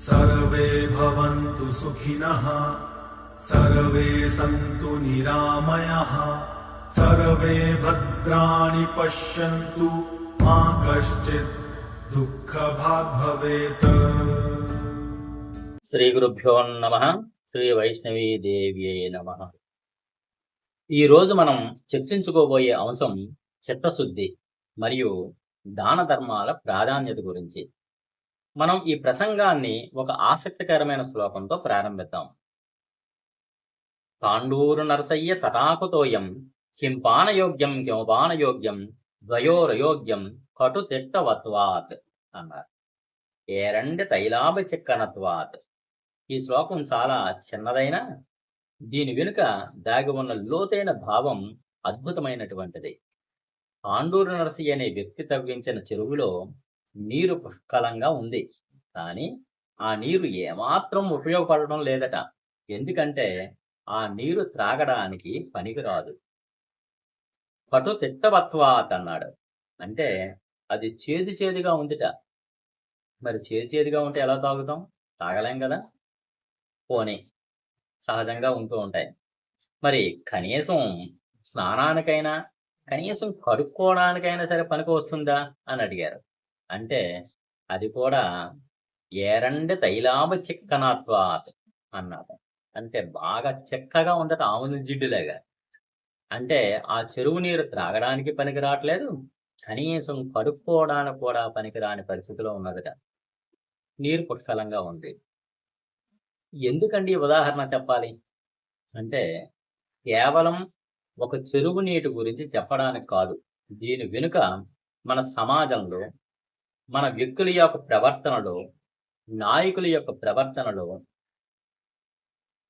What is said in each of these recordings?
सर्वे भवन्तु सुखिनः सर्वे सन्तु निरामयः सर्वे भद्राणि पश्यन्तु मा कश्चित् दुःखभाग् भवेत् శ్రీ గురుభ్యో నమ శ్రీ వైష్ణవీ దేవి నమ ఈ రోజు మనం చర్చించుకోబోయే అంశం చిత్తశుద్ధి మరియు దాన ధర్మాల ప్రాధాన్యత గురించి మనం ఈ ప్రసంగాన్ని ఒక ఆసక్తికరమైన శ్లోకంతో ప్రారంభిద్దాం. తాండూరు నరసయ్య తటాకుతోయం కింపానయోగ్యం కింపానయోగ్యం ద్వయోరయోగ్యం కటు తిట్టవత్వాత్ అన్నారు. ఏరండి తైలాభ చిక్కనత్వాత్ ఈ శ్లోకం చాలా చిన్నదైనా దీని వెనుక దాగి ఉన్న లోతైన భావం అద్భుతమైనటువంటిది. పాండూరు నరసి అనే వ్యక్తి తవ్వించిన చెరువులో నీరు పుష్కలంగా ఉంది. కానీ ఆ నీరు ఏమాత్రం ఉపయోగపడడం లేదట. ఎందుకంటే ఆ నీరు త్రాగడానికి పనికిరాదు. పటు తిట్టవత్వాత్ అన్నాడు. అంటే అది చేదు చేదుగా ఉందిట. మరి చేదు చేదుగా ఉంటే ఎలా తాగుతాం? తాగలేం కదా? పోనీ సహజంగా ఉంటూ ఉంటాయి. మరి కనీసం స్నానానికైనా కనీసం కడుక్కోవడానికైనా సరే పనికి వస్తుందా? అని అడిగారు. అంటే అది కూడా ఏరండి తైలాభ చిక్కనాత్వాత్ అన్నారు. అంటే బాగా చిక్కగా ఉందట ఆవుల జిడ్డులాగా. అంటే ఆ చెరువు నీరు త్రాగడానికి పనికి రావట్లేదు కనీసం కడుక్కోవడానికి కూడా పనికిరాని పరిస్థితిలో ఉన్నదట. నీరు పుష్కలంగా ఉంది. ఎందుకండి ఈ ఉదాహరణ చెప్పాలి? అంటే కేవలం ఒక చెరువు నీటి గురించి చెప్పడానికి కాదు దీని వెనుక మన సమాజంలో మన వ్యక్తుల యొక్క ప్రవర్తనలో నాయకుల యొక్క ప్రవర్తనలో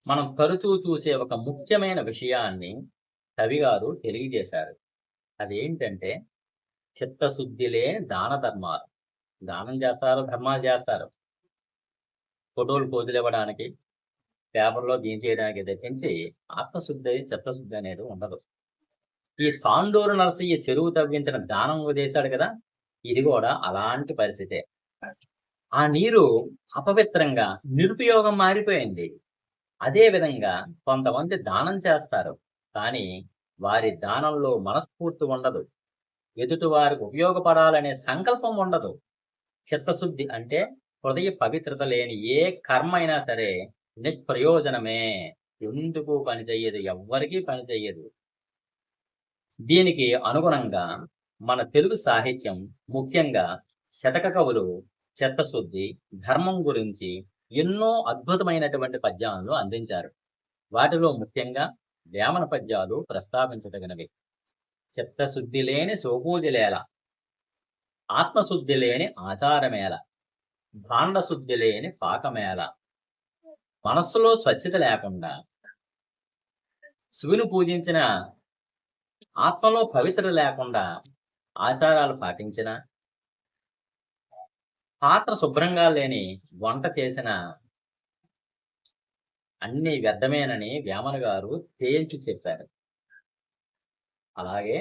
మనం తరచూ చూసే ఒక ముఖ్యమైన విషయాన్ని కవిగారు తెలియజేశారు. అదేంటంటే చిత్తశుద్ధిలే దాన ధర్మాలు. దానం చేస్తారు ధర్మాలు చేస్తారు. ఫోటోలు పోజులు ఇవ్వడానికి పేపర్లో దీని చేయడానికి తప్పించి ఆత్మశుద్ధి చిత్తశుద్ధి అనేది ఉండదు. ఈ సాండూరు నరసయ్య చెరువు తవ్వించిన దానం చేశాడు కదా? ఇది కూడా అలాంటి పరిస్థితే. ఆ నీరు అపవిత్రంగా నిరుపయోగం మారిపోయింది. అదే విధంగా కొంతమంది దానం చేస్తారు కానీ వారి దానంలో మనస్ఫూర్తి ఉండదు. ఎదుటి వారికి ఉపయోగపడాలనే సంకల్పం ఉండదు. చిత్తశుద్ధి అంటే హృదయ పవిత్రత లేని ఏ కర్మ అయినా సరే నిష్ప్రయోజనమే. ఎందుకు పని చెయ్యదు? ఎవ్వరికీ పని చెయ్యదు. దీనికి అనుగుణంగా మన తెలుగు సాహిత్యం ముఖ్యంగా శతక కవులు చెత్తశుద్ధి ధర్మం గురించి ఎన్నో అద్భుతమైనటువంటి పద్యాలను అందించారు. వాటిలో ముఖ్యంగా వేమన పద్యాలు ప్రస్తావించదగినవి. చిత్తశుద్ధి లేని శోభూజలేల ఆత్మశుద్ధి లేని ఆచారమేల భాండశుద్ధి లేని పాకమేల మనస్సులో స్వచ్ఛత లేకుండా శివుని పూజించిన ఆత్మలో పవిత్ర లేకుండా ఆచారాలు పాటించిన పాత్ర శుభ్రంగా లేని వంట చేసిన అన్ని వ్యర్థమేనని వేమన గారు తేల్చి చెప్పారు. అలాగే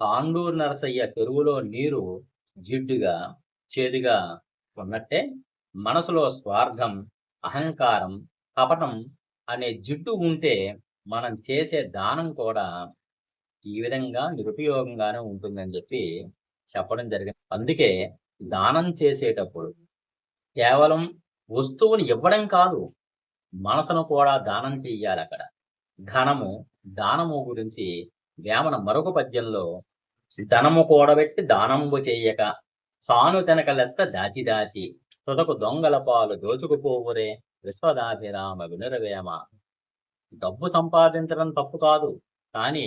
తాండూరు నరసయ్య చెరువులో నీరు జిడ్డుగా చేదుగా ఉన్నట్టే మనసులో స్వార్థం అహంకారం కపటం అనే జిడ్డు ఉంటే మనం చేసే దానం కూడా ఈ విధంగా నిరుపయోగంగానే ఉంటుందని చెప్పి చెప్పడం జరిగింది. అందుకే దానం చేసేటప్పుడు కేవలం వస్తువుని ఇవ్వడం కాదు మనసును కూడా దానం చెయ్యాలి అక్కడ. ధనము దానము గురించి వేమన మరొక పద్యంలో ధనము కూడబెట్టి దానము చేయక తాను తనక లెస్స దాచి దాచి తుదకు దొంగల పాలు దోచుకుపోవురే విశ్వదాభిరామ వినురవేమ. డబ్బు సంపాదించడం తప్పు కాదు కానీ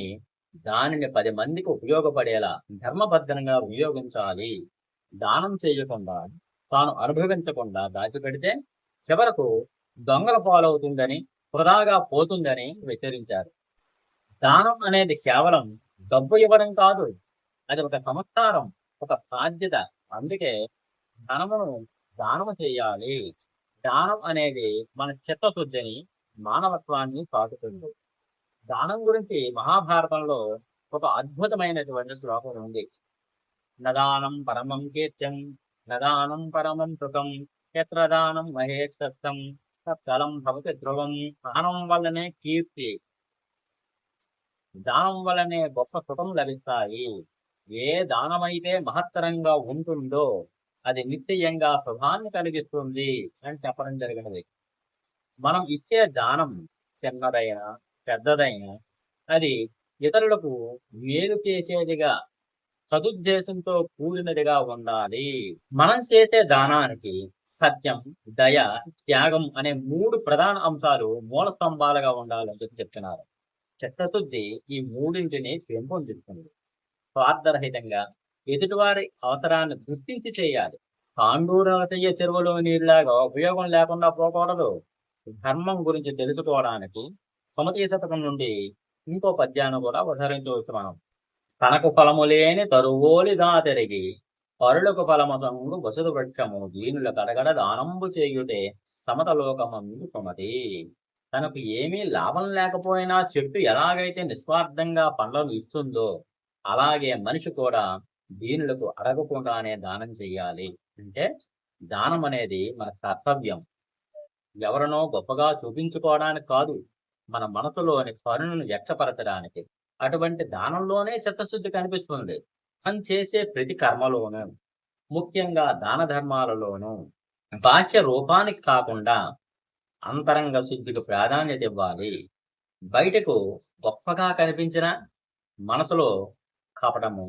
దానిని పది మందికి ఉపయోగపడేలా ధర్మబద్ధంగా వినియోగించాలి దానం చేయకుండా తాను అనుభవించకుండా దాచిపెడితే చివరకు దొంగల పాలవుతుందని వృధాగా పోతుందని హెచ్చరించారు దానం అనేది కేవలం డబ్బు ఇవ్వడం కాదు అది ఒక సంస్కారం ఒక బాధ్యత. అందుకే ధనమును దానము చేయాలి. దానం అనేది మన చిత్తశుద్ధిని మానవత్వాన్ని చాటుతుంది దానం గురించి మహాభారతంలో ఒక అద్భుతమైనటువంటి శ్లోకం ఉంది. నదానం పరమం కీర్త్యం నదానం పరమం కృతం ఎత్ర దానం మహేక్షత్రం తలం భవతి ధ్రువం దానం వల్లనే కీర్తి దానం వల్లనే గొప్ప కృతం లభిస్తాయి. ఏ దానమైతే మహత్తరంగా ఉంటుందో అది నిశ్చయంగా శుభాన్ని కలిగిస్తుంది అని చెప్పడం జరిగినది. మనం ఇచ్చే దానం చిన్నదైన పెద్దదైన అది ఇతరులకు మేలు చేసేదిగా సదుద్దేశంతో కూడినదిగా ఉండాలి. మనం చేసే దానానికి సత్యం దయ త్యాగం అనే మూడు ప్రధాన అంశాలు మూల స్తంభాలుగా ఉండాలని చెప్పి చెప్తున్నారు. చిత్తశుద్ధి ఈ మూడింటిని పెంపొందిస్తుంది. స్వార్థరహితంగా ఎదుటివారి అవసరాన్ని దృష్టించి చేయాలి. పాండూరవతయ్య చెరువులో నీళ్ళలాగా ఉపయోగం లేకుండా పోకూడదు. ధర్మం గురించి తెలుసుకోవడానికి సుమతీ శతకం నుండి ఇంకో పద్యాన్ని కూడా ఉదహరించవచ్చు మనం. తనకు ఫలము లేని తరువోలి దాతరిగి పరులకు ఫలమతంగు వసుదు వృక్షము దీనుల కడగడ దానంబు చేయుటే సమతలోకమందు సుమతి తనకు ఏమీ లాభం లేకపోయినా చెట్టు ఎలాగైతే నిస్వార్థంగా పండ్లను ఇస్తుందో అలాగే మనిషి కూడా దీనులకు అడగకుండానే దానం చేయాలి అంటే దానం అనేది మన కర్తవ్యం. ఎవరినో గొప్పగా చూపించుకోవడానికి కాదు మన మనసులోని స్మరణను వ్యక్తపరచడానికి అటువంటి దానంలోనే చిత్తశుద్ధి కనిపిస్తుంది. మనం చేసే ప్రతి కర్మలోనూ ముఖ్యంగా దాన ధర్మాలలోనూ బాహ్య రూపానికి కాకుండా అంతరంగ శుద్ధికి ప్రాధాన్యత ఇవ్వాలి. బయటకు గొప్పగా కనిపించిన మనసులో కపటము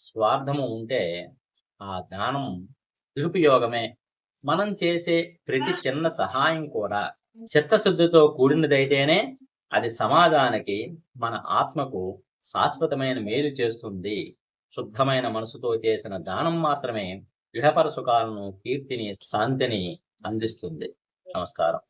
స్వార్థము ఉంటే ఆ దానం నిరుపయోగమే. మనం చేసే ప్రతి చిన్న సహాయం కూడా చిత్తశుద్ధితో కూడినదైతేనే అది సమాధానికి మన ఆత్మకు శాశ్వతమైన మేలు చేస్తుంది. శుద్ధమైన మనసుతో చేసిన దానం మాత్రమే ఇహపర సుఖాలను కీర్తిని శాంతిని అందిస్తుంది. నమస్కారం.